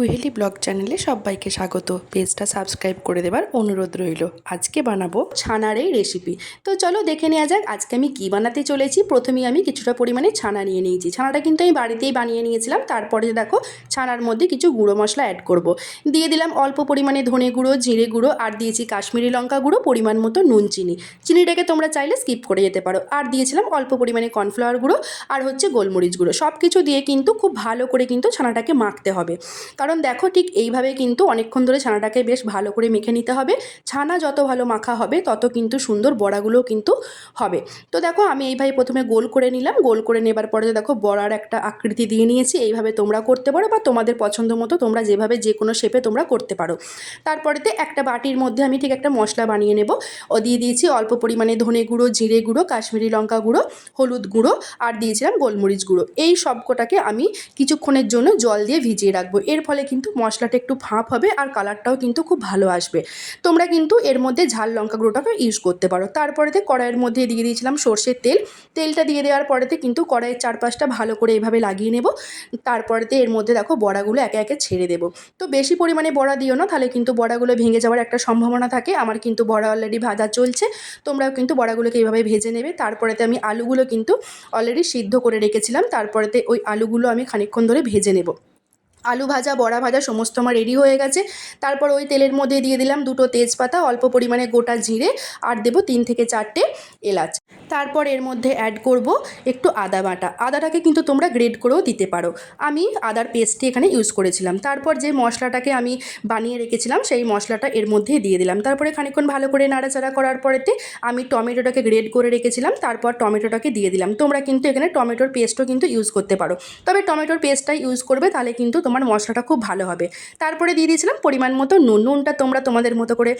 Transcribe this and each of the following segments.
কুহেলি blog চ্যানেলে সবাইকে স্বাগত। পেজটা সাবস্ক্রাইব করে দেবার অনুরোধ রইল। আজকে বানাবো ছানার এই রেসিপি তো চলো দেখে নেওয়া যাক আজকে আমি কি বানাতে চলেছি। প্রথমেই আমি কিছুটা পরিমাণে ছানা নিয়ে নিয়েছি। ছানাটা কিন্তু আমি বাড়িতেই বানিয়ে নিয়েছিলাম। তারপরে দেখো ছানার মধ্যে কিছু গুঁড়ো মশলা অ্যাড করব। দিয়ে দিলাম অল্প পরিমাণে ধনে গুঁড়ো, জিরে গুঁড়ো, আর দিয়েছি কাশ্মীরি লঙ্কা গুঁড়ো, পরিমাণ মতো নুন, চিনি। চিনিটাকে তোমরা চাইলে স্কিপ করে যেতে পারো। আর দিয়েছিলাম অল্প পরিমাণে কর্নফ্লাওয়ার গুঁড়ো, আর হচ্ছে গোলমরিচ গুঁড়ো। সব কিছু দিয়ে কিন্তু খুব ভালো করে কিন্তু ছানাটাকে মাখতে হবে। কারণ দেখো ঠিক এইভাবে কিন্তু অনেকক্ষণ ধরে ছানাটাকে বেশ ভালো করে মেখে নিতে হবে। ছানা যত ভালো মাখা হবে, তত কিন্তু সুন্দর বড়াগুলোও কিন্তু হবে। তো দেখো আমি এইভাবে প্রথমে গোল করে নিলাম। গোল করে নেবার পরে দেখো বড়ার একটা আকৃতি দিয়ে নিয়েছি। এইভাবে তোমরা করতে পারো বা তোমাদের পছন্দ মতো তোমরা যেভাবে যে কোনো শেপে তোমরা করতে পারো। তারপরেতে একটা বাটির মধ্যে আমি ঠিক একটা মশলা বানিয়ে নেব। ও দিয়ে দিয়েছি অল্প পরিমাণে ধনে গুঁড়ো, জিরে গুঁড়ো, কাশ্মীরি লঙ্কা গুঁড়ো, হলুদ গুঁড়ো আর দিয়েছিলাম গোলমরিচ গুঁড়ো। এই সবকটাকে আমি কিছুক্ষণের জন্য জল দিয়ে ভিজিয়ে রাখব। এর ফলে কিন্তু মশলাটা একটু ভাপ হবে আর কালারটাও কিন্তু খুব ভালো আসবে। তোমরা কিন্তু এর মধ্যে ঝাল লঙ্কা গুঁড়োটাকে ইউজ করতে পারো। তারপরেতে কড়াইয়ের মধ্যে দিয়ে দিয়েছিলাম সর্ষের তেল। তেলটা দিয়ে দেওয়ার পরেতে কিন্তু কড়াইয়ের চারপাশটা ভালো করে এভাবে লাগিয়ে নেব। তারপরেতে এর মধ্যে দেখো বড়াগুলো একে একে ছেড়ে দেবো। তো বেশি পরিমাণে বড়া দিও না, তাহলে কিন্তু বড়াগুলো ভেঙে যাওয়ার একটা সম্ভাবনা থাকে। আমার কিন্তু বড়া অলরেডি ভাজা চলছে। তোমরাও কিন্তু বড়াগুলোকে এইভাবে ভেজে নেবে। তারপরেতে আমি আলুগুলো কিন্তু অলরেডি সিদ্ধ করে রেখেছিলাম। তারপরেতে ওই আলুগুলো আমি খানিকক্ষণ ধরে ভেজে নেব। আলু ভাজা, বড়া ভাজা, সমস্ত আমার রেডি হয়ে গেছে। তারপর ওই তেলের মধ্যে দিয়ে দিলাম দুটো তেজপাতা, অল্প পরিমাণে গোটা জিরে আর দেবো তিন থেকে চারটে এলাচ। তারপর এর মধ্যে অ্যাড করব একটু আদা বাটা। আদাটাকে কিন্তু তোমরা গ্রেড করেও দিতে পারো। আমি আদার পেস্টটি এখানে ইউজ করেছিলাম। তারপর যে মশলাটাকে আমি বানিয়ে রেখেছিলাম, সেই মশলাটা এর মধ্যে দিয়ে দিলাম। তারপরে খানিকক্ষণ ভালো করে নাড়াচাড়া করার পরেতে আমি টমেটোটাকে গ্রেড করে রেখেছিলাম। তারপর টমেটোটাকে দিয়ে দিলাম। তোমরা কিন্তু এখানে টমেটোর পেস্টও কিন্তু ইউজ করতে পারো। তবে টমেটোর পেস্টটাই ইউজ করবে, তাহলে কিন্তু তোমার মশলাটা খুব ভালো হবে। তারপরে দিয়ে দিয়েছিলাম পরিমাণ মতো নুন। নুনটা তোমরা তোমাদের মতো করে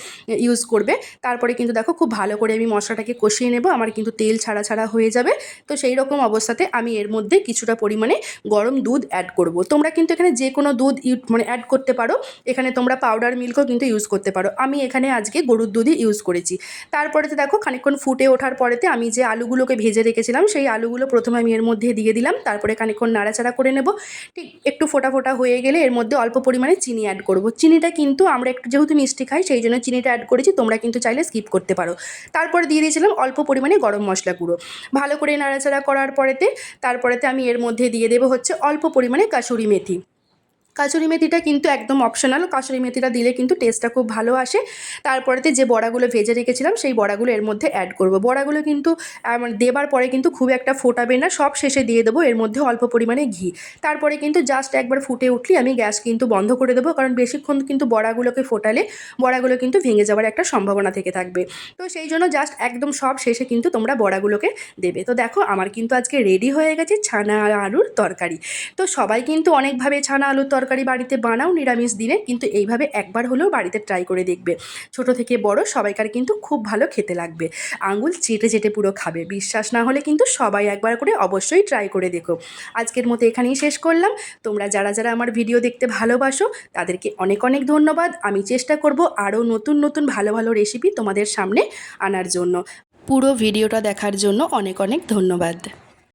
ইউজ করবে। তারপরে কিন্তু দেখো খুব ভালো করে আমি মশলাটাকে কষিয়ে নেব। আমার কিন্তু তেল ছাড়া ছাড়া হয়ে যাবে। তো সেই রকম অবস্থাতে আমি এর মধ্যে কিছুটা পরিমাণে গরম দুধ অ্যাড করব। তোমরা কিন্তু এখানে যে কোনো দুধ মানে অ্যাড করতে পারো। এখানে তোমরা পাউডার মিল্কও কিন্তু ইউজ করতে পারো। আমি এখানে আজকে গরুর দুধই ইউজ করেছি। তারপরেতে দেখো খানিকক্ষণ ফুটে ওঠার পরেতে আমি যে আলুগুলোকে ভেজে রেখেছিলাম, সেই আলুগুলো প্রথমে আমি এর মধ্যে দিয়ে দিলাম। তারপরে খানিকক্ষণ নাড়াচাড়া করে নেব। ঠিক একটু ফোটা ফোটা হয়ে গেলে এর মধ্যে অল্প পরিমাণে চিনি অ্যাড করব। চিনিটা কিন্তু আমরা একটু যেহেতু মিষ্টি খাই, সেই জন্য চিনিটা অ্যাড করেছি, তোমরা কিন্তু চাইলে স্কিপ করতে পারো। তারপরে দিয়ে দিয়েছিলাম অল্প পরিমাণে গরম মশলা গুঁড়ো। ভালো করে নাড়াচাড়া করার পরেতে, তারপরেতে আমি এর মধ্যে দিয়ে দেবো হচ্ছে অল্প পরিমাণে কাসুরি মেথি। কাসুরি মেথিটা কিন্তু একদম অপশনাল কাসুরি মেথিটা দিলে কিন্তু টেস্টটা খুব ভালো আসে। তারপরেতে যে বড়াগুলো ভেজে রেখেছিলাম, সেই বড়াগুলো এর মধ্যে অ্যাড করব। বড়াগুলো কিন্তু মানে দেবার পরে কিন্তু খুব একটা ফোটাবে না। সব শেষে দিয়ে দেবো। এর মধ্যে অল্প পরিমাণে ঘি। তারপরে কিন্তু জাস্ট একবার ফুটে উঠলি আমি গ্যাস কিন্তু বন্ধ করে দেবো। কারণ বেশিক্ষণ কিন্তু বড়াগুলোকে ফোটালে বড়াগুলো কিন্তু ভেঙে যাওয়ার একটা সম্ভাবনা থেকে থাকবে। তো সেই জন্য জাস্ট একদম সব শেষে কিন্তু তোমরা বড়াগুলোকে দেবে। তো দেখো, আমার কিন্তু আজকে রেডি হয়ে গেছে ছানা আলুর তরকারি। তো সবাই কিন্তু অনেকভাবে ছানা আলুর তরকারি তরকারি বাড়িতে বানাও নিরামিষ দিনে, কিন্তু এইভাবে একবার হলেও বাড়িতে ট্রাই করে দেখবে। ছোট থেকে বড় সবাইকার কিন্তু খুব ভালো খেতে লাগবে। আঙুল চেটে চেটে পুরো খাবে। বিশ্বাস না হলে কিন্তু সবাই একবার করে অবশ্যই ট্রাই করে দেখো। আজকের মতো এখানেই শেষ করলাম। তোমরা যারা যারা আমার ভিডিও দেখতে ভালোবাসো, তাদেরকে অনেক অনেক ধন্যবাদ। আমি চেষ্টা করব আরও নতুন নতুন ভালো ভালো রেসিপি তোমাদের সামনে আনার জন্য। পুরো ভিডিওটা দেখার জন্য অনেক অনেক ধন্যবাদ।